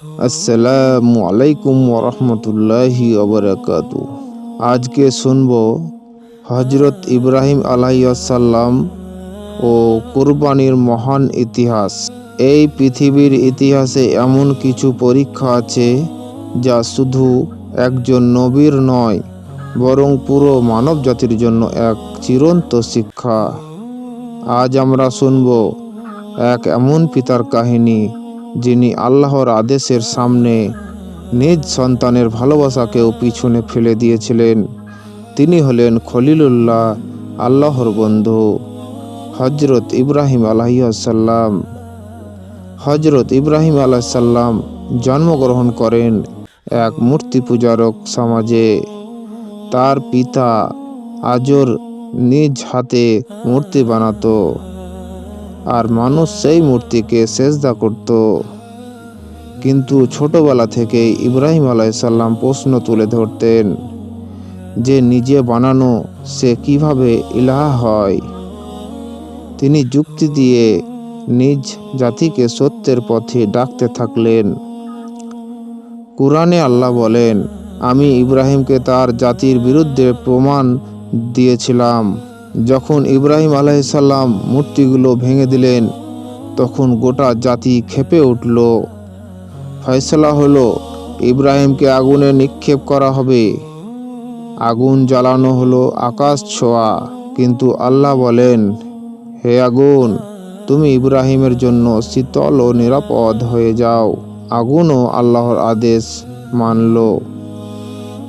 আসসালামু আলাইকুম ওরহমতুল্লাহি ওবরাকাত। আজকে শুনব হজরত ইব্রাহিম আলাইসাল্লাম ও কুরবানির মহান ইতিহাস। এই পৃথিবীর ইতিহাসে এমন কিছু পরীক্ষা আছে যা শুধু একজন নবীর নয়, বরং পুরো মানব জাতির জন্য এক চিরন্ত শিক্ষা। আজ আমরা শুনব এক এমন পিতার কাহিনী যিনি আল্লাহর আদেশের সামনে নিজ সন্তানের ভালোবাসাকেও পিছনে ফেলে দিয়েছিলেন, তিনি হলেন খলিলুল্লাহ, আল্লাহর বন্ধু হজরত ইব্রাহিম আলাইসাল্লাম হজরত ইব্রাহিম আলাইসাল্লাম জন্মগ্রহণ করেন এক মূর্তি পূজারক সমাজে। তার পিতা আজর নিজ হাতে মূর্তি বানাতো, আর মানুষ সেই মূর্তিকে সেজদা করত। কিন্তু ছোটবেলা থেকেই ইব্রাহিম আলাইসাল্লাম প্রশ্ন তুলে ধরতেন, যে নিজে বানানো, সে কীভাবে ইলাহা হয়? তিনি যুক্তি দিয়ে নিজ জাতিকে সত্যের পথে ডাকতে থাকলেন। কোরআনে আল্লাহ বলেন, আমি ইব্রাহিমকে তার জাতির বিরুদ্ধে প্রমাণ দিয়েছিলাম। যখন ইব্রাহিম আলাইসাল্লাম মূর্তিগুলো ভেঙে দিলেন, তখন গোটা জাতি খেপে উঠল। ফয়সলা হলো, ইব্রাহিমকে আগুনে নিক্ষেপ করা হবে। আগুন জ্বালানো হলো আকাশ ছোঁয়া, কিন্তু আল্লাহ বলেন, হে আগুন, তুমি ইব্রাহিমের জন্য শীতল ও নিরাপদ হয়ে যাও। আগুনও আল্লাহর আদেশ মানল।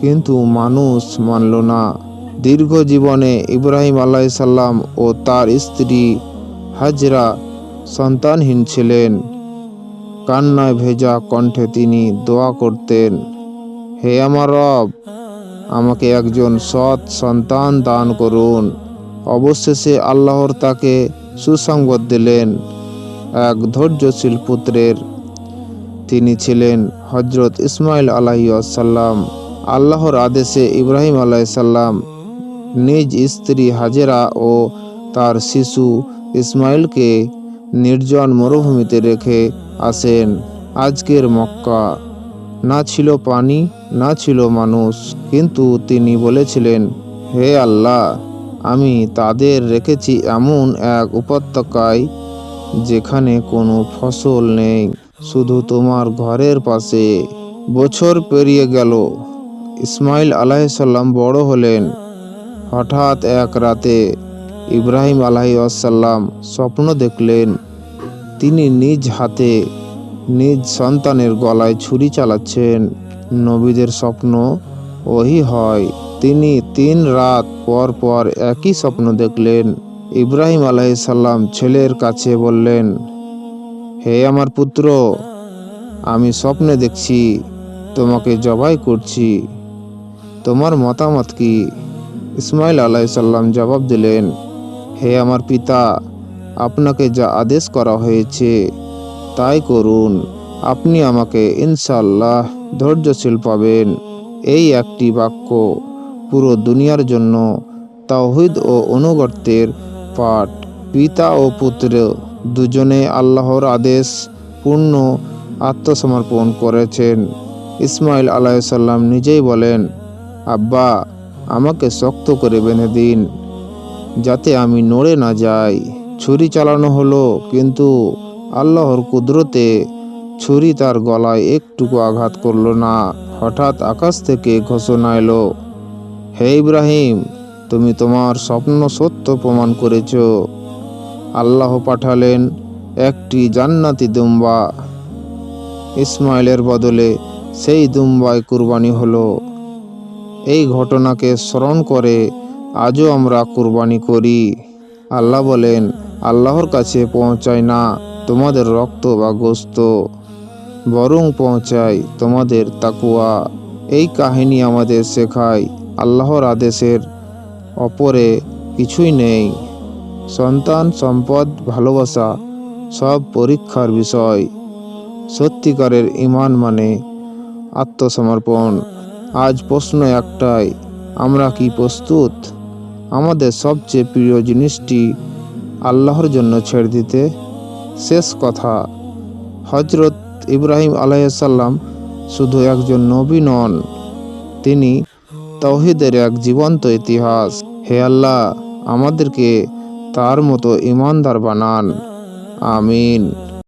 কিন্তু মানুষ মানল না। দীর্ঘ জীবনে ইব্রাহিম আলাইসাল্লাম ও তার স্ত্রী হাজরা সন্তানহীন ছিলেন। কান্নায় ভেজা কণ্ঠে তিনি দোয়া করতেন, হে আমার রব, আমাকে একজন সৎ সন্তান দান করুন। অবশেষে আল্লাহর তাকে সুসংবাদ দিলেন এক ধৈর্যশীল পুত্রের। তিনি ছিলেন হজরত ইসমাইল আলাইসাল্লাম আল্লাহর আদেশে ইব্রাহিম আলাইসাল্লাম নিজ স্ত্রী হাজেরা ও তার শিশু ইসমাইলকে নির্জন মরুভূমিতে রেখে আসেন। আজকের মক্কা। না ছিল পানি, না ছিল মানুষ, কিন্তু তিনি বলেছিলেন, হে আল্লাহ, আমি তাদের রেখেছি এমন এক উপত্যকায় যেখানে কোনো ফসল নেই, শুধু তোমার ঘরের পাশে। বছর পেরিয়ে গেল। ইসমাইল আলাহিসাল্লাম বড় হলেন। হঠাৎ এক রাতে ইব্রাহিম আলাহিসাল্লাম স্বপ্ন দেখলেন, তিনি নিজ হাতে নিজ সন্তানের গলায় ছুরি চালাচ্ছেন। নবীদের স্বপ্ন ওহি হয়, তিনি তিন রাত পর পর একই স্বপ্ন দেখলেন। ইব্রাহিম আলাইসাল্লাম ছেলের কাছে বললেন, হে আমার পুত্র, আমি স্বপ্নে দেখছি, তোমাকে জবাই করছি। তোমার মতামত কি? ইসমাইল আলাইসাল্লাম জবাব দিলেন হে আমার পিতা, আপনাকে যা আদেশ করা হয়েছে, তাই করুন। আপনি আমাকে ইনশাল্লাহ ধৈর্যশীল পাবেন। এই একটি বাক্য পুরো দুনিয়ার জন্য তাওহিদ ও অনুগত্যের পাঠ। পিতা ও পুত্র দুজনে আল্লাহর আদেশ, পূর্ণ আত্মসমর্পণ করেছেন। ইসমাইল আলাইসাল্লাম নিজেই বলেন, আব্বা, আমাকে শক্ত করে বেঁধে দিন। যাতে আমি নড়ে না যাই। ছুরি চালানো হলো, কিন্তু আল্লাহর কুদরতে ছুরি তার গলায় একটুকু আঘাত করল না। হঠাৎ আকাশ থেকে ঘোষণা এলো, হে ইব্রাহিম, তুমি তোমার স্বপ্ন সত্য প্রমাণ করেছ। আল্লাহ পাঠালেন একটি জান্নাতি দুম্বা। ইসমাইলের বদলে সেই দুম্বায় কুরবানি হলো। এই ঘটনাকে স্মরণ করে আজও আমরা কুরবানি করি। আল্লাহ বলেন, আল্লাহর কাছে পৌঁছায় না তোমাদের রক্ত বা গোস্ত, বরং পৌঁছায় তোমাদের তাকুয়া এই কাহিনী আমাদের শেখায়, আল্লাহর আদেশের অপরে কিছুই নেই। সন্তান, সম্পদ, ভালোবাসা সব পরীক্ষার বিষয়। সত্যিকারের ইমান মানে আত্মসমর্পণ। আজ প্রশ্ন একটাই, আমরা কি প্রস্তুত? আমাদের সবচেয়ে প্রিয় জিনিসটি আল্লাহর জন্য ছেড়ে দিতে শেষ কথা। হজরত ইব্রাহিম আলাইসাল্লাম শুধু একজন নবী নন, তিনি তৌহিদের এক জীবন্ত ইতিহাস। হে আল্লাহ, আমাদেরকে তার মতো ইমানদার বানান। আমিন।